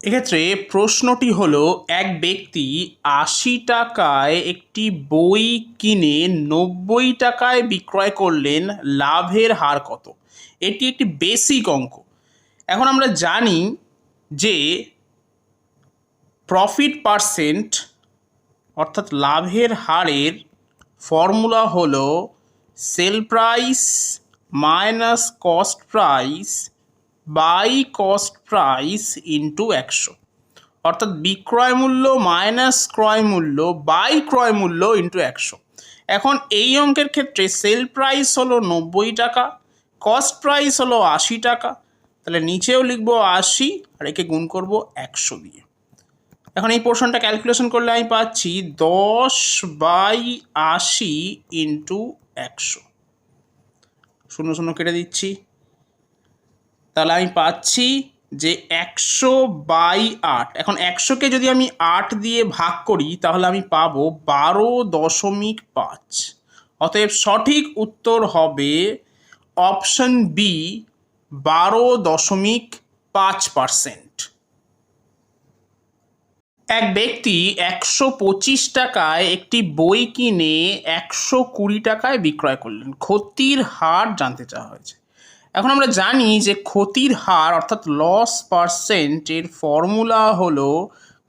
এক্ষেত্রে প্রশ্নটি হলো, এক ব্যক্তি আশি টাকায় একটি বই কিনে নব্বই টাকায় বিক্রয় করলেন, লাভের হার কত? এটি একটি বেসিক অঙ্ক। এখন আমরা জানি যে প্রফিট পার্সেন্ট অর্থাৎ লাভের হারের ফর্মুলা হলো sale price minus cost price by cost price into একশো। অর্থাৎ বিক্রয় মূল্য মাইনাস ক্রয় মূল্য বাই ক্রয় মূল্য ইন্টু একশো। এখন এই অঙ্কের ক্ষেত্রে সেল প্রাইস হলো নব্বই টাকা, কস্ট প্রাইস হলো আশি টাকা। তাহলে নিচেও লিখব আশি আর একে গুণ করব একশো দিয়ে। এখন এই পোর্শনটা ক্যালকুলেশন করলে আমি পাচ্ছি দশ বাই আশি ইন্টু একশো। শূন্য শূন্য কেটে দিচ্ছি। তাহলে আমি পাচ্ছি যে একশো বাই আট। এখন একশোকে যদি আমি আট দিয়ে ভাগ করি, তাহলে আমি পাবো বারো দশমিক পাঁচ। অতএব সঠিক উত্তর হবে অপশন বি, বারো দশমিক পাঁচ পার্সেন্ট। এক ব্যক্তি একশো পঁচিশ টাকায় একটি বই কিনে একশো কুড়ি টাকায় বিক্রয় করলেন। ক্ষতির হার জানতে চাওয়া হয়েছে। এখন আমরা জানি যে ক্ষতির হার, অর্থাৎ লস পার্সেন্টের ফর্মুলা হলো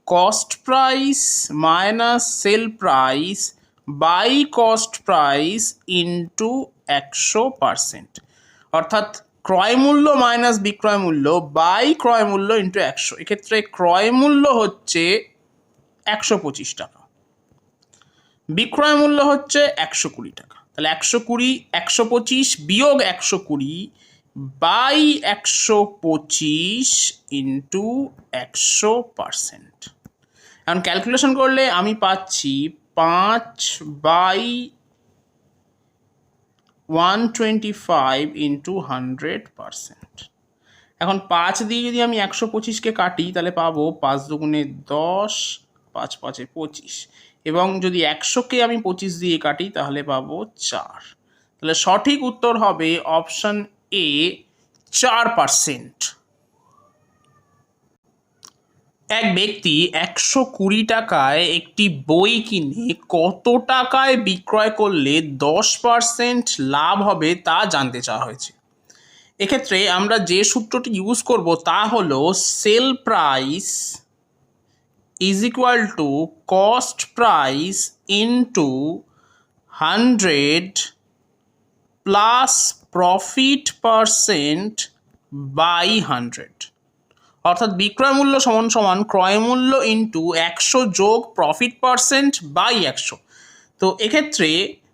cost price minus sale price by cost price into একশো পার্সেন্ট অর্থাৎ ক্রয় মূল্য মাইনাস বিক্রয় মূল্য বাই ক্রয় মূল্য ইন্টু একশো। এক্ষেত্রে ক্রয় মূল্য হচ্ছে একশো পঁচিশ টাকা। বিক্রয় মূল্য হচ্ছে একশো কুড়ি টাকা। তাহলে একশো কুড়ি, একশো পঁচিশ বিয়োগ একশো কুড়ি বাই একশো পঁচিশ ইন্টু একশো পারসেন্ট। এখন ক্যালকুলেশন করলে আমি পাচ্ছি পাঁচ by one twenty five into hundred percent. এখন পাঁচ দিয়ে যদি আমি একশো পঁচিশকে কাটি, তাহলে পাবো পাঁচ দুগুণে দশ, পাঁচ পাঁচে পঁচিশ। এবং যদি একশোকে আমি পঁচিশ দিয়ে কাটি, তাহলে পাবো চার। তাহলে সঠিক উত্তর হবে অপশন এ চার পার্সেন্ট এক ব্যক্তি একশো কুড়ি টাকায় একটি বই কিনে কত টাকায় বিক্রয় করলে দশ পার্সেন্ট লাভ হবে তা জানতে চাওয়া হয়েছে। এক্ষেত্রে আমরা যে সূত্রটি ইউজ করব তা হলো sale price is equal to cost price into hundred plus profit percent by hundred অর্থাৎ বিক্রয় মূল্য সমান সমান ক্রয় মূল্য ইন্টু একশো যোগ প্রফিট পারসেন্ট বাই একশো। তো এক্ষেত্রে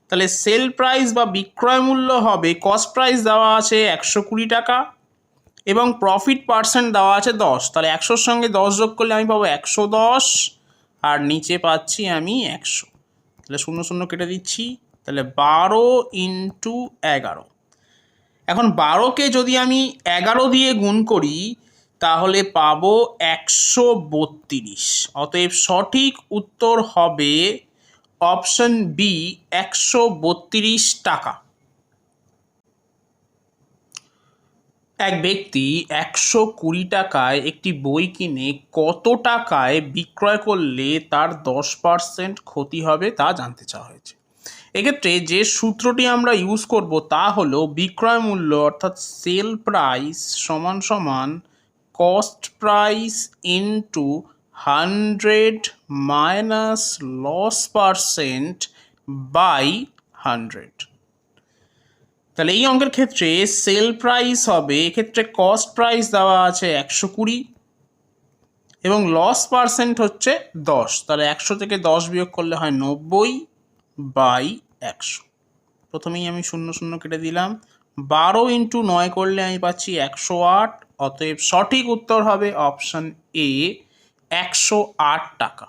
তাহলে সেল প্রাইস বা বিক্রয় মূল্য হবে কস্ট প্রাইস দেওয়া আছে একশো কুড়ি টাকা এবং প্রফিট পার্সেন্ট দেওয়া আছে দশ। তাহলে একশোর সঙ্গে দশ যোগ করলে আমি পাবো একশো দশ আর নিচে পাচ্ছি আমি একশো। তাহলে শূন্য শূন্য কেটে দিচ্ছি। তাহলে বারো ইন্টু এগারো। এখন বারোকে যদি আমি এগারো দিয়ে গুণ করি, তাহলে পাবো একশো বত্রিশ। অতএব সঠিক উত্তর হবে অপশন বি একশো বত্রিশ টাকা। এক ব্যক্তি একশো কুড়ি টাকায় একটি বই কিনে কত টাকায় বিক্রয় করলে তার দশ পার্সেন্ট ক্ষতি হবে তা জানতে চাওয়া হয়েছে। এক্ষেত্রে যে সূত্রটি আমরা ইউজ করব তা হলো বিক্রয় মূল্য অর্থাৎ সেল প্রাইস সমান সমান cost price into hundred minus loss percent by hundred তাহলে এই অঙ্কের ক্ষেত্রে সেল প্রাইস হবে, এক্ষেত্রে কস্ট প্রাইস দেওয়া আছে একশো কুড়ি এবং লস পার্সেন্ট হচ্ছে দশ। তাহলে একশো থেকে দশ বিয়োগ করলে হয় নব্বই বাই একশো। প্রথমেই আমি শূন্য শূন্য কেটে দিলাম। বারো ইন্টু নয় করলে আমি পাচ্ছি একশো আট, অতএব সঠিক উত্তর হবে অপশান এ একশো আট টাকা।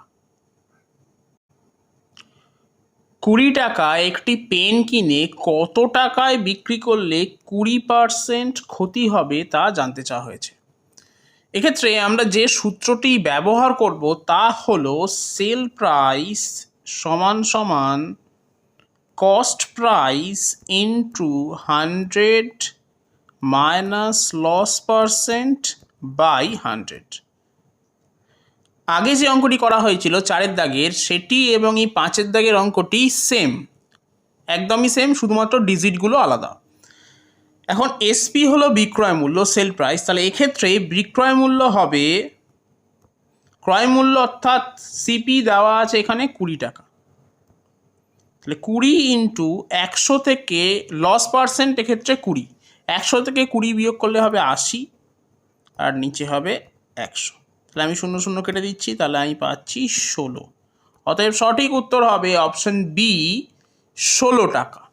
কুড়ি টাকা একটি পেন কিনে কত টাকায় বিক্রি করলে কুড়ি পারসেন্ট ক্ষতি হবে তা জানতে চাওয়া হয়েছে। এক্ষেত্রে আমরা যে সূত্রটি ব্যবহার করব তা হলো সেল প্রাইস সমান সমান cost price into hundred minus loss percent by hundred আগে যে অঙ্কটি করা হয়েছিল, চারের দাগের, সেটি এবং এই পাঁচের দাগের অঙ্কটি সেম একদমই সেম শুধুমাত্র ডিজিটগুলো আলাদা। এখন এসপি হলো বিক্রয় মূল্য সেল প্রাইস তাহলে এক্ষেত্রে বিক্রয় মূল্য হবে, ক্রয় মূল্য অর্থাৎ সিপি দেওয়া আছে এখানে কুড়ি টাকা। তাহলে কুড়ি ইন্টু একশো থেকে লস পার্সেন্ট এক্ষেত্রে কুড়ি। একশো থেকে কুড়ি বিয়োগ করলে হবে আশি, আর নিচে হবে একশো। তাহলে আমি শূন্য শূন্য কেটে দিচ্ছি, তাহলে আমি পাচ্ছি ষোলো। অতএব সঠিক উত্তর হবে অপশন বি ষোলো টাকা।